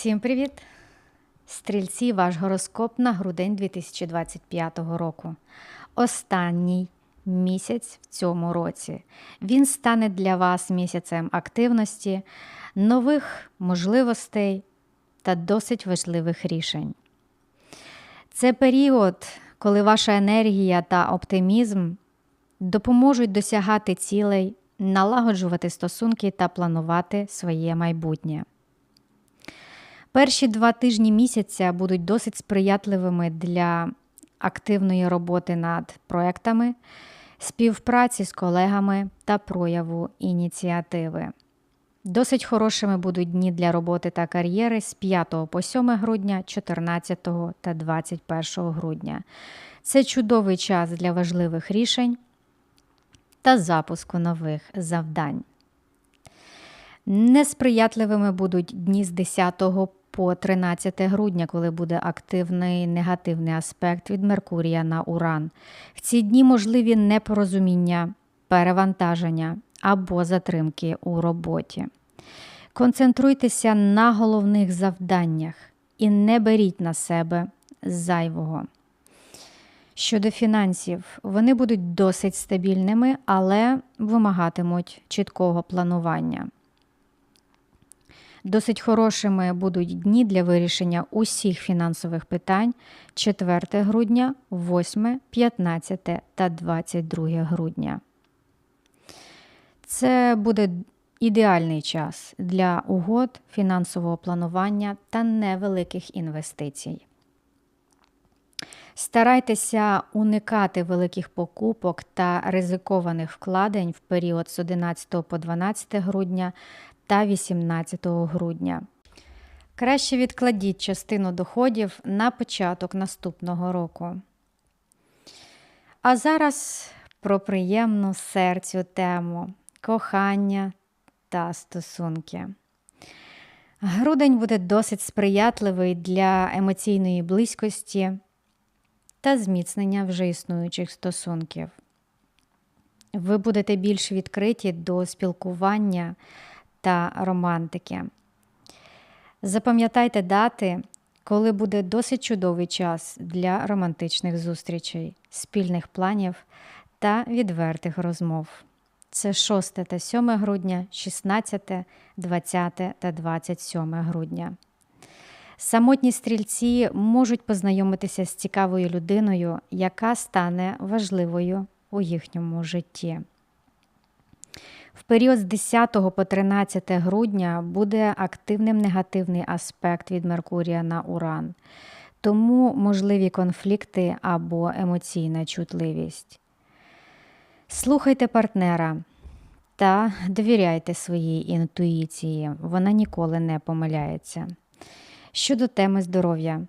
Всім привіт! Стрільці, ваш гороскоп на грудень 2025 року. Останній місяць в цьому році. Він стане для вас місяцем активності, нових можливостей та досить важливих рішень. Це період, коли ваша енергія та оптимізм допоможуть досягати цілей, налагоджувати стосунки та планувати своє майбутнє. Перші два тижні місяця будуть досить сприятливими для активної роботи над проектами, співпраці з колегами та прояву ініціативи. Досить хорошими будуть дні для роботи та кар'єри з 5 по 7 грудня, 14 та 21 грудня. Це чудовий час для важливих рішень та запуску нових завдань. Несприятливими будуть дні з 10 по 13 грудня, коли буде активний негативний аспект від Меркурія на Уран. В ці дні можливі непорозуміння, перевантаження або затримки у роботі. Концентруйтеся на головних завданнях і не беріть на себе зайвого. Щодо фінансів, вони будуть досить стабільними, але вимагатимуть чіткого планування. Досить хорошими будуть дні для вирішення усіх фінансових питань 4 грудня, 8, 15 та 22 грудня. Це буде ідеальний час для угод, фінансового планування та невеликих інвестицій. Старайтеся уникати великих покупок та ризикованих вкладень в період з 11 по 12 грудня та 18 грудня. Краще відкладіть частину доходів на початок наступного року. А зараз про приємну серцю тему кохання та стосунки. Грудень буде досить сприятливий для емоційної близькості та зміцнення вже існуючих стосунків. Ви будете більш відкриті до спілкування та романтики. Запам'ятайте дати, коли буде досить чудовий час для романтичних зустрічей, спільних планів та відвертих розмов. Це 6 та 7 грудня, 16, 20 та 27 грудня. Самотні стрільці можуть познайомитися з цікавою людиною, яка стане важливою у їхньому житті. В період з 10 по 13 грудня буде активним негативний аспект від Меркурія на Уран, тому можливі конфлікти або емоційна чутливість. Слухайте партнера та довіряйте своїй інтуїції, вона ніколи не помиляється. Щодо теми здоров'я,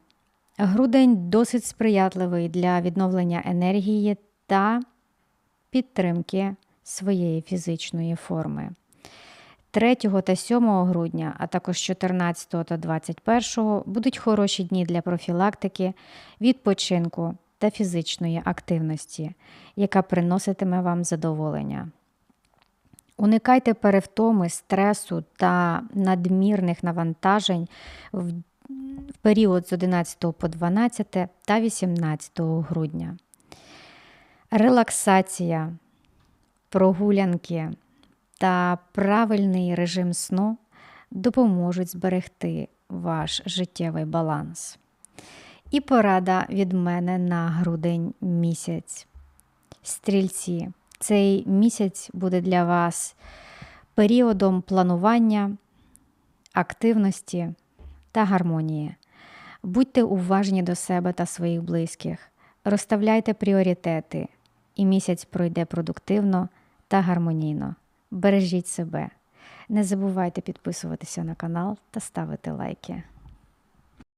грудень досить сприятливий для відновлення енергії та підтримки своєї фізичної форми. 3 та 7 грудня, а також 14 та 21 будуть хороші дні для профілактики, відпочинку та фізичної активності, яка приноситиме вам задоволення. Уникайте перевтоми, стресу та надмірних навантажень в період з 11 по 12 та 18 грудня. Релаксація, прогулянки та правильний режим сну допоможуть зберегти ваш життєвий баланс. І порада від мене на грудень місяць. Стрільці, цей місяць буде для вас періодом планування, активності та гармонії. Будьте уважні до себе та своїх близьких, розставляйте пріоритети, і місяць пройде продуктивно та гармонійно. Бережіть себе. Не забувайте підписуватися на канал та ставити лайки.